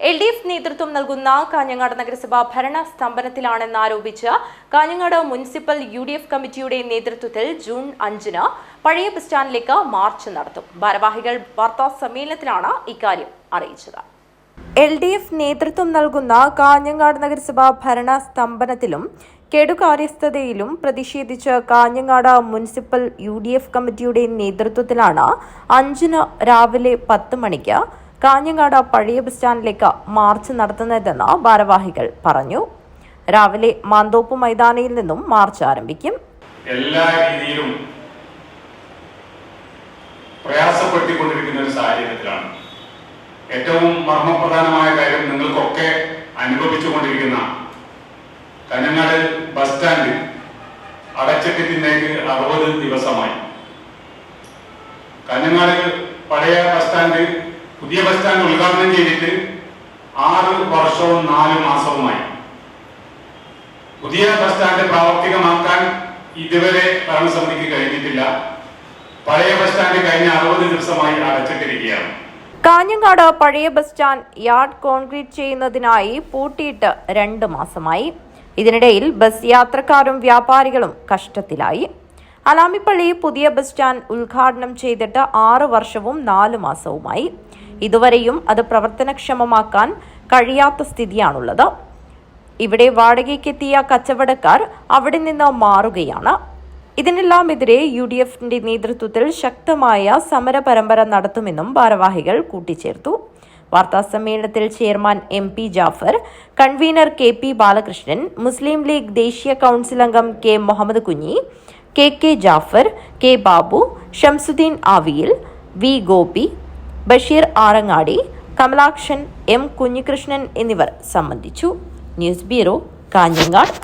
L D F നേതൃത്വം നൽകുന്ന കാഞ്ഞങ്ങാട് നഗരസഭ ഭരണ സ്തംഭനത്തിലാണെന്നാരോപിച്ച് Kanhangad municipal U D F കമ്മിറ്റിയുടെ നേതൃത്വത്തിൽ ജൂൺ അഞ്ചിന് പഴയ ബസ് സ്റ്റാൻഡിലേക്ക് മാർച്ച് നടത്തും. ഭാരവാഹികൾ വാർത്താ സമ്മേളനത്തിലാണ് ഇക്കാര്യം അറിയിച്ചത്. എൽ ഡി എഫ് നേതൃത്വം നൽകുന്ന കാഞ്ഞങ്ങാട് നഗരസഭ ഭരണ സ്തംഭനത്തിലും കെടുകാര്യസ്ഥതയിലും പ്രതിഷേധിച്ച് Kanhangad municipal U D F കമ്മിറ്റിയുടെ നേതൃത്വത്തിലാണ് അഞ്ചിന് രാവിലെ പത്ത് മണിക്ക് കാഞ്ഞങ്ങാട് പഴയ ബസ് സ്റ്റാൻഡിലേക്ക് മാർച്ച് നടത്തുന്നതെന്ന് ഭാരവാഹികൾ പറഞ്ഞു. രാവിലെ മാന്തോപ്പ് മൈതാനിയിൽ നിന്നും മാർച്ച് ആരംഭിക്കും. എല്ലാ രീതിയിലും പ്രയാസപ്പെട്ടിക്കൊണ്ടിരിക്കുന്ന ഒരു സാഹചര്യത്തിലാണ്. ഏറ്റവും മർമ്മപ്രധാനമായ കാര്യം നിങ്ങൾക്കൊക്കെ അനുഭവിച്ചുകൊണ്ടിരിക്കുന്ന കഞ്ഞങ്ങാട് ബസ് സ്റ്റാൻഡ് അടച്ചിട്ടിന്നേക്ക് അറുപത് ദിവസമായി. കഞ്ഞങ്ങാട് പഴയ ബസ് സ്റ്റാൻഡ് പുതിയ ബസ് സ്റ്റാൻഡ് ഉദ്ഘാടനം ചെയ്തിട്ട് ആറ് വർഷവും നാല് മാസവുമായി. പുതിയ ബസ് സ്റ്റാൻഡ് പ്രാവർത്തികമാക്കാൻ ഇതുവരെ ഭരണസമിതിക്ക് കഴിഞ്ഞിട്ടില്ല. പഴയ ബസ് സ്റ്റാൻഡ് കഴിഞ്ഞ അറുപത് ദിവസമായി അടച്ചിട്ടിരിക്കുകയാണ്. കാഞ്ഞങ്ങാട് പഴയ ബസ് സ്റ്റാൻഡ് യാർഡ് കോൺക്രീറ്റ് ചെയ്യുന്നതിനായി പൂട്ടിയിട്ട് രണ്ട് മാസമായി. ഇതിനിടയിൽ ബസ് യാത്രക്കാരും വ്യാപാരികളും കഷ്ടത്തിലായി. അലാമിപ്പള്ളി പുതിയ ബസ് സ്റ്റാൻഡ് ഉദ്ഘാടനം ചെയ്തിട്ട് ആറ് വർഷവും നാല് മാസവുമായി. ഇതുവരെയും അത് പ്രവർത്തനക്ഷമമാക്കാൻ കഴിയാത്ത സ്ഥിതിയാണുള്ളത്. ഇവിടെ വാടകയ്ക്കെത്തിയ കച്ചവടക്കാർ അവിടെ നിന്ന് മാറുകയാണ്. ഇതിനെല്ലാം എതിരെ യു ഡി എഫിന്റെ നേതൃത്വത്തിൽ ശക്തമായ സമര പരമ്പര നടത്തുമെന്നും ഭാരവാഹികൾ കൂട്ടിച്ചേർത്തു. വാർത്താ സമ്മേളനത്തിൽ chairman M P Jafar convener K P Balakrishnan Muslim League ദേശീയ കൗൺസിൽ അംഗം K Muhammad Kunhi K K Jafar K Babu Shamsuddin ആവിയിൽ വി ഗോപി ബഷീർ ആറങ്ങാടി കമലാക്ഷൻ എം കുഞ്ഞികൃഷ്ണൻ എന്നിവർ സംബന്ധിച്ചു. News bureau Kanhangad.